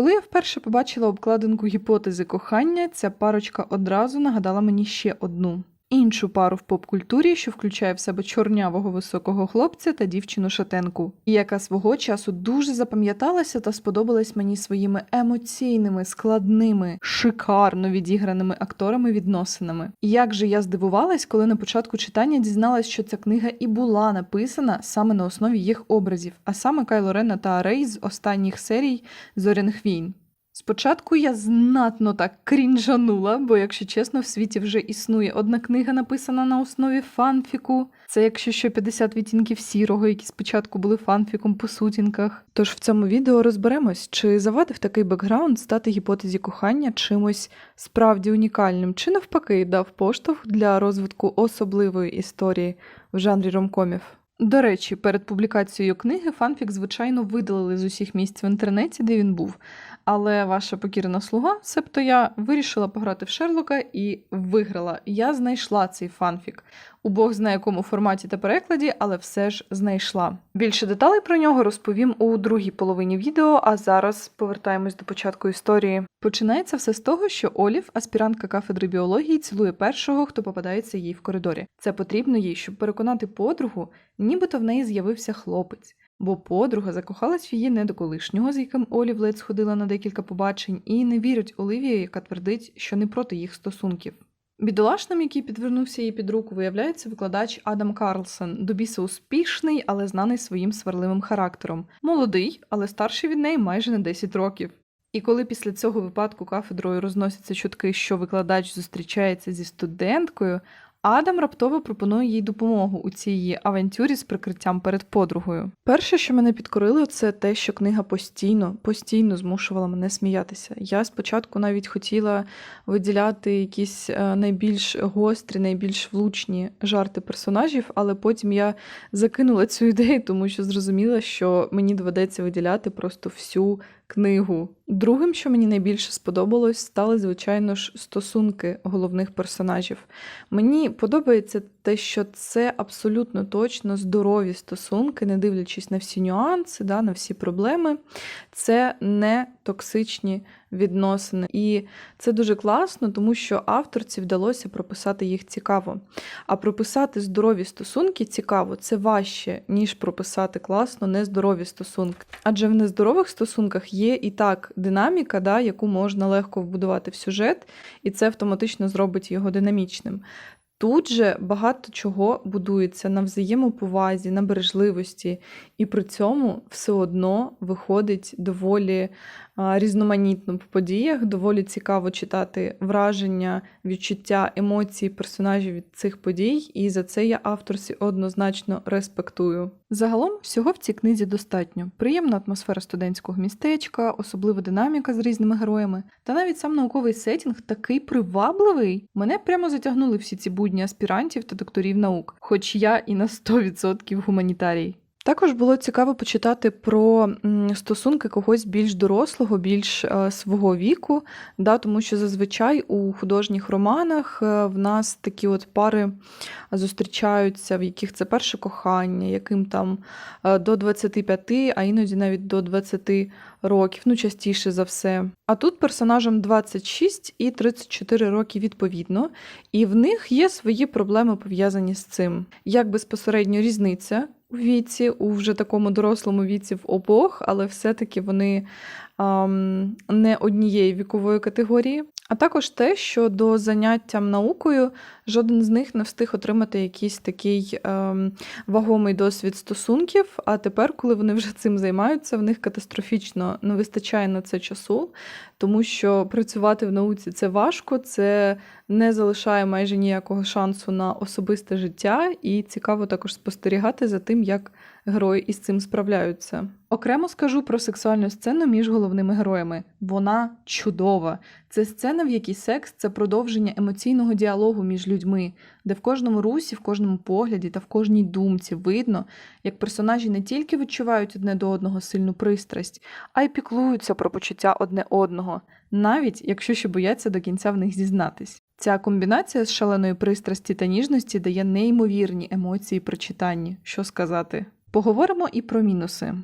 Коли я вперше побачила обкладинку гіпотези кохання, ця парочка одразу нагадала мені ще одну. Іншу пару в поп-культурі, що включає в себе чорнявого високого хлопця та дівчину шатенку, яка свого часу дуже запам'яталася та сподобалась мені своїми емоційними, складними, шикарно відіграними акторами відносинами. Як же я здивувалась, коли на початку читання дізналась, що ця книга і була написана саме на основі їх образів, а саме Кайло Рена та Рей з останніх серій Зоряних війн. Спочатку я знатно так крінжанула, бо, якщо чесно, в світі вже існує одна книга, написана на основі фанфіку. Це якщо що 50 відтінків сірого, які спочатку були фанфіком по сутінках. Тож в цьому відео розберемось, чи завадив такий бекграунд стати гіпотезі кохання чимось справді унікальним, чи навпаки дав поштовх для розвитку особливої історії в жанрі ромкомів. До речі, перед публікацією книги фанфік, звичайно, видалили з усіх місць в інтернеті, де він був. Але ваша покірна слуга, себто я вирішила пограти в Шерлока і виграла. Я знайшла цей фанфік. У Бог знає якому форматі та перекладі, але все ж знайшла. Більше деталей про нього розповім у другій половині відео, а зараз повертаємось до початку історії. Починається все з того, що Олів, аспірантка кафедри біології, цілує першого, хто попадається їй в коридорі. Це потрібно їй, щоб переконати подругу, нібито в неї з'явився хлопець. Бо подруга закохалась в її недоколишнього, з яким Олів ледь сходила на декілька побачень, і не вірить Оливії, яка твердить, що не проти їх стосунків. Бідолашним, який підвернувся їй під руку, виявляється викладач Адам Карлсон, до біса успішний, але знаний своїм сварливим характером. Молодий, але старший від неї майже на 10 років. І коли після цього випадку кафедрою розносяться чутки, що викладач зустрічається зі студенткою, Адам раптово пропонує їй допомогу у цій авантюрі з прикриттям перед подругою. Перше, що мене підкорило, це те, що книга постійно, постійно змушувала мене сміятися. Я спочатку навіть хотіла виділяти якісь е, найбільш гострі, найбільш влучні жарти персонажів, але потім я закинула цю ідею, тому що зрозуміла, що мені доведеться виділяти просто всю книгу. Другим, що мені найбільше сподобалось, стали, звичайно ж, стосунки головних персонажів. Мені подобається те, що це абсолютно точно здорові стосунки, не дивлячись на всі нюанси, да, на всі проблеми. Це не токсичні відносини. І це дуже класно, тому що авторці вдалося прописати їх цікаво. А прописати здорові стосунки цікаво, це важче, ніж прописати класно нездорові стосунки. Адже в нездорових стосунках є і так динаміка, да, яку можна легко вбудувати в сюжет, і це автоматично зробить його динамічним. Тут же багато чого будується на взаємоповазі, на бережливості, і при цьому все одно виходить доволі різноманітно в подіях, доволі цікаво читати враження, відчуття, емоції персонажів від цих подій, і за це я авторці однозначно респектую. Загалом всього в цій книзі достатньо: приємна атмосфера студентського містечка, особлива динаміка з різними героями, та навіть сам науковий сетінг такий привабливий. Мене прямо затягнули всі ці будні аспірантів та докторів наук, хоч я і на 100% гуманітарій. Також було цікаво почитати про стосунки когось більш дорослого, більш е, свого віку, да, тому що зазвичай у художніх романах е, в нас такі от пари зустрічаються, в яких це перше кохання, яким там е, до 25, а іноді навіть до 20 років, ну частіше за все. А тут персонажам 26 і 34 роки відповідно, і в них є свої проблеми пов'язані з цим. Як безпосередньо різниця у віці, у вже такому дорослому віці в обох, але все-таки вони ем, не однієї вікової категорії. А також те, що до заняттям наукою жоден з них не встиг отримати якийсь такий ем, вагомий досвід стосунків. А тепер, коли вони вже цим займаються, в них катастрофічно не вистачає на це часу, тому що працювати в науці це важко, це не залишає майже ніякого шансу на особисте життя, і цікаво також спостерігати за тим, як герої із цим справляються. Окремо скажу про сексуальну сцену між головними героями. Вона чудова. Це сцена, в якій секс це продовження емоційного діалогу між людьми, де в кожному русі, в кожному погляді та в кожній думці видно, як персонажі не тільки відчувають одне до одного сильну пристрасть, а й піклуються про почуття одне одного, навіть якщо ще бояться до кінця в них зізнатись. Ця комбінація з шаленої пристрасті та ніжності дає неймовірні емоції при читанні, що сказати. Поговоримо і про мінуси.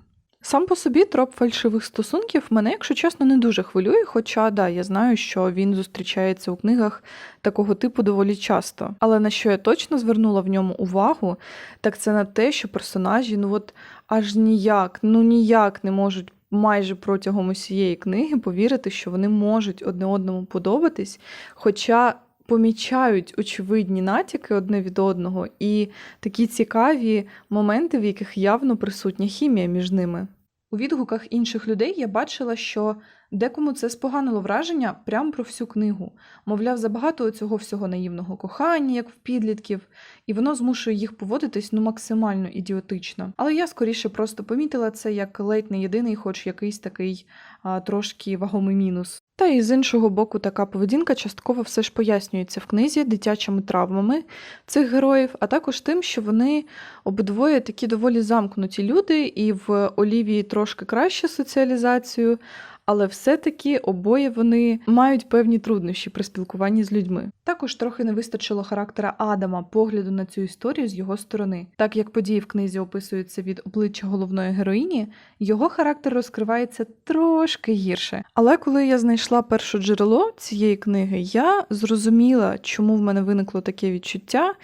Сам по собі троп фальшивих стосунків мене, якщо чесно, не дуже хвилює, хоча да, я знаю, що він зустрічається у книгах такого типу доволі часто. Але на що я точно звернула в ньому увагу, так це на те, що персонажі, ну от аж ніяк, ну ніяк не можуть майже протягом усієї книги повірити, що вони можуть одне одному подобатись, хоча. Помічають очевидні натяки одне від одного і такі цікаві моменти, в яких явно присутня хімія між ними. У відгуках інших людей я бачила, що декому це споганило враження прямо про всю книгу. Мовляв, забагато цього всього наївного кохання, як в підлітків, і воно змушує їх поводитись ну максимально ідіотично. Але я скоріше просто помітила це як ледь не єдиний, хоч якийсь такий а, трошки вагомий мінус. Та і з іншого боку, така поведінка частково все ж пояснюється в книзі дитячими травмами цих героїв, а також тим, що вони обидвоє такі доволі замкнуті люди, і в Олівії трошки краще соціалізацію, але все-таки обоє вони мають певні труднощі при спілкуванні з людьми. Також трохи не вистачило характера Адама, погляду на цю історію з його сторони. Так як події в книзі описуються від обличчя головної героїні, його характер розкривається трошки гірше. Але коли я знайшла перше джерело цієї книги, я зрозуміла, чому в мене виникло таке відчуття,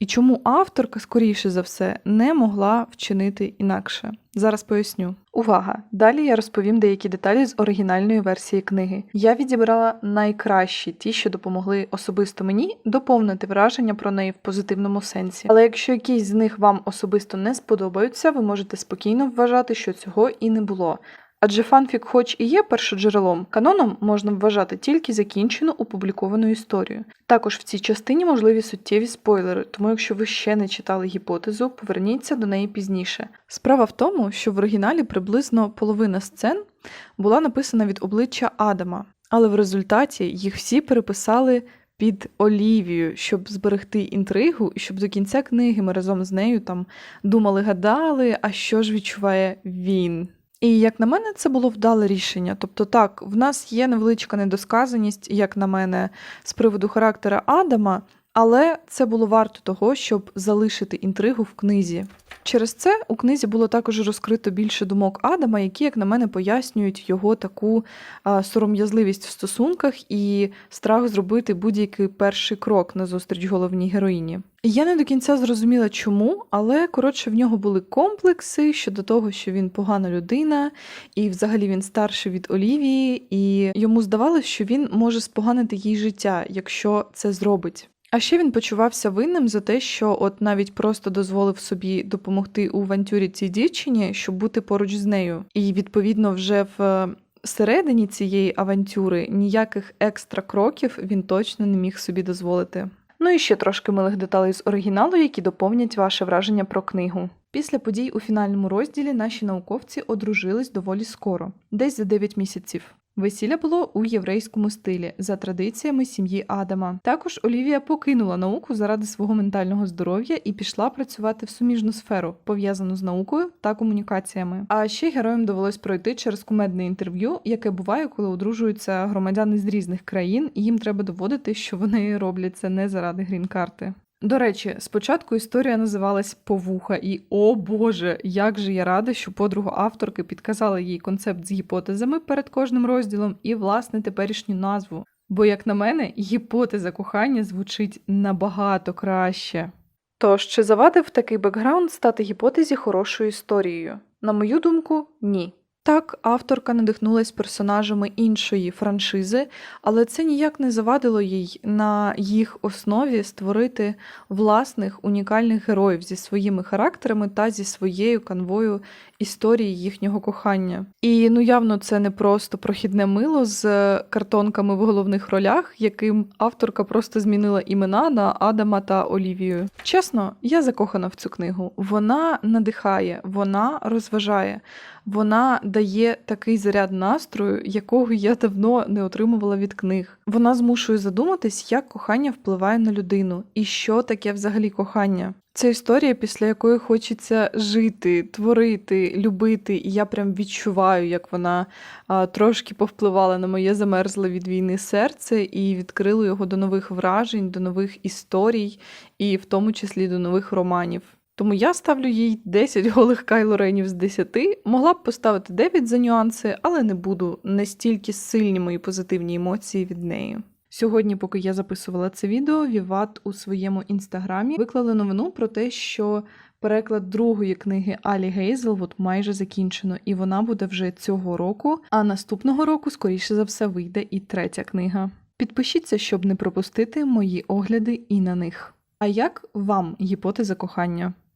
і чому авторка, скоріше за все, не могла вчинити інакше. Зараз поясню. Увага! Далі я розповім деякі деталі з оригінальної версії книги. Я відібрала найкращі, ті, що допомогли особисто мені доповнити враження про неї в позитивному сенсі. Але якщо якісь з них вам особисто не сподобаються, ви можете спокійно вважати, що цього і не було. Адже фанфік, хоч і є першоджерелом, каноном можна вважати тільки закінчену опубліковану історію. Також в цій частині можливі суттєві спойлери, тому якщо ви ще не читали гіпотезу, поверніться до неї пізніше. Справа в тому, що в оригіналі приблизно половина сцен була написана від обличчя Адама, але в результаті їх всі переписали. Під Олівію, щоб зберегти інтригу, і щоб до кінця книги ми разом з нею там думали, гадали, а що ж відчуває він. І як на мене, це було вдале рішення. Тобто, так, в нас є невеличка недосказаність, як на мене, з приводу характера Адама, але це було варто того, щоб залишити інтригу в книзі. Через це у книзі було також розкрито більше думок Адама, які, як на мене, пояснюють його таку сором'язливість в стосунках і страх зробити будь-який перший крок назустріч головній героїні. Я не до кінця зрозуміла, чому, але коротше в нього були комплекси щодо того, що він погана людина, і взагалі він старший від Олівії, і йому здавалося, що він може споганити їй життя, якщо це зробить. А ще він почувався винним за те, що от навіть просто дозволив собі допомогти у авантюрі цій дівчині, щоб бути поруч з нею. І відповідно вже в середині цієї авантюри ніяких екстра кроків він точно не міг собі дозволити. Ну і ще трошки милих деталей з оригіналу, які доповнять ваше враження про книгу. Після подій у фінальному розділі наші науковці одружились доволі скоро, десь за 9 місяців. Весілля було у єврейському стилі за традиціями сім'ї Адама. Також Олівія покинула науку заради свого ментального здоров'я і пішла працювати в суміжну сферу, пов'язану з наукою та комунікаціями. А ще героям довелось пройти через кумедне інтерв'ю, яке буває, коли одружуються громадяни з різних країн, і їм треба доводити, що вони роблять це не заради грін-карти. До речі, спочатку історія називалась Повуха, і о Боже, як же я рада, що подруга авторки підказала їй концепт з гіпотезами перед кожним розділом і, власне, теперішню назву. Бо, як на мене, гіпотеза кохання звучить набагато краще. Тож, чи завадив такий бекграунд стати гіпотезі хорошою історією? На мою думку, ні. Так, авторка надихнулась персонажами іншої франшизи, але це ніяк не завадило їй на їх основі створити власних унікальних героїв зі своїми характерами та зі своєю канвою історії їхнього кохання. І ну явно це не просто прохідне мило з картонками в головних ролях, яким авторка просто змінила імена на Адама та Олівію. Чесно, я закохана в цю книгу. Вона надихає, вона розважає. Вона дає такий заряд настрою, якого я давно не отримувала від книг. Вона змушує задуматись, як кохання впливає на людину і що таке взагалі кохання. Це історія, після якої хочеться жити, творити, любити, і я прям відчуваю, як вона а, трошки повпливала на моє замерзле від війни серце і відкрила його до нових вражень, до нових історій, і в тому числі до нових романів. Тому я ставлю їй 10 голих Кайло Ренів з 10. Могла б поставити 9 за нюанси, але не буду. Настільки сильні мої позитивні емоції від неї. Сьогодні, поки я записувала це відео, Віват у своєму інстаграмі виклали новину про те, що переклад другої книги Алі Гейзел майже закінчено, і вона буде вже цього року. А наступного року, скоріше за все, вийде і третя книга. Підпишіться, щоб не пропустити мої огляди і на них. А як вам гіпотеза кохання?